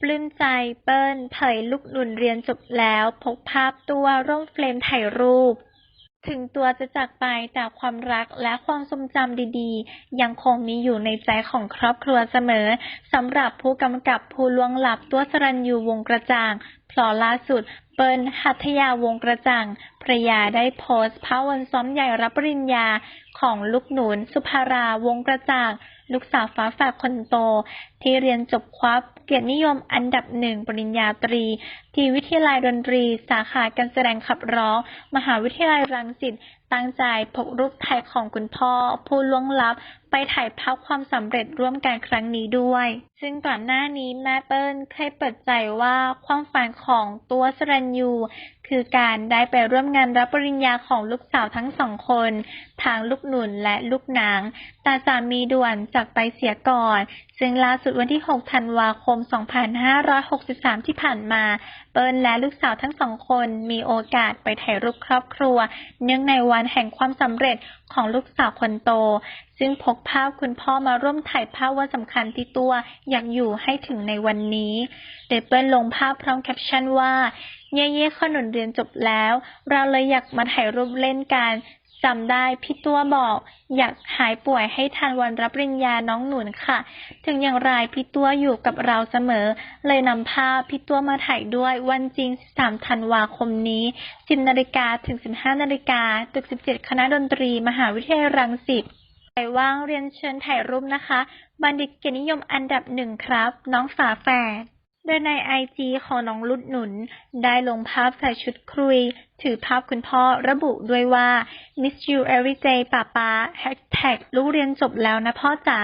ปลื้มใจเปิ้ลเผยลูกหนุนเรียนจบแล้วพกภาพตัวร่วมเฟรมถ่ายรูป ถึงตัวจะจากไปแต่ความรักและความทรงจำดีๆ ยังคงมีอยู่ในใจของครอบครัวเสมอสำหรับผู้กำกับผู้ล่วงลับตัวสรัญยูวงกระจ่าง เพราะล่าสุดเปิ้ลหัทยาวงกระจ่างภรยาได้โพสต์ภาพวันซ้อมใหญ่รับปริญญาของลูกหนุนสุภาราวงกระจ่าง ลูกสาวฟ้าแฝดคนโต ที่เรียนจบคว้บเกียรตินิยมอันดับหนึ่งปริญญาตรี ที่วิทยาลัยดนตรี สาขาการแสดงขับร้อง มหาวิทยาลัยรังสิต ตั้งใจพกรูปถ่ายของคุณพ่อ ผู้ล่วงลับไปถ่ายภาพความสำเร็จร่วมกันครั้งนี้ด้วย ซึ่งก่อนหน้านี้แม่เปิ้ลเคยเปิดใจว่าความฝันของตัวสรัญยู คือการได้ไปร่วมงานรับปริญญาของลูกสาวทั้งสองคน ทางลูกหนุนและลูกนาง แต่สามีด่วนจากไปเสียก่อน ซึ่งล่าสุดวันที่ 6 ธันวาคม 2563 ที่ผ่านมา เปิ้ลและลูกสาวทั้งสองคนมีโอกาสไปถ่ายรูปครอบครัว เนื่องในวันแห่งความสำเร็จของลูกสาวคนโต ซึ่งพกภาพคุณพ่อมาร่วมถ่ายภาพวันสำคัญที่ตัวอยากอยู่ให้ถึงในวันนี้โดยเปิ้ลลงภาพพร้อมแคปชั่นว่า เย่เย่ขนุนเรียนจบแล้ว เราเลยอยากมาถ่ายรูปเล่นกันจำได้พี่ตัวบอก อยากหายป่วยให้ทันวันรับปริญญาน้องหนุนค่ะ ถึงอย่างไรพี่ตัวอยู่กับเราเสมอ เลยนำภาพพี่ตัวมาถ่ายด้วยวันจริง13ธันวาคมนี้ 10นาฬิกาถึง 15นาฬิกาตึก 17 คณะดนตรี มหาวิทยาลัยรังสิต ครว่างเรียนเชิญถ่ายรูปนะคะ บัณฑิตเกียรตินิยมอันดับหนึ่งครับ น้องฝาแฝดโดยในไอจีของน้องลุดหนุน ได้ลงภาพใส่ชุดครุย ถือภาพคุณพ่อระบุด้วยว่า miss you every day ป้าป้า hashtag ลูกเรียนจบแล้วนะพ่อจ๋า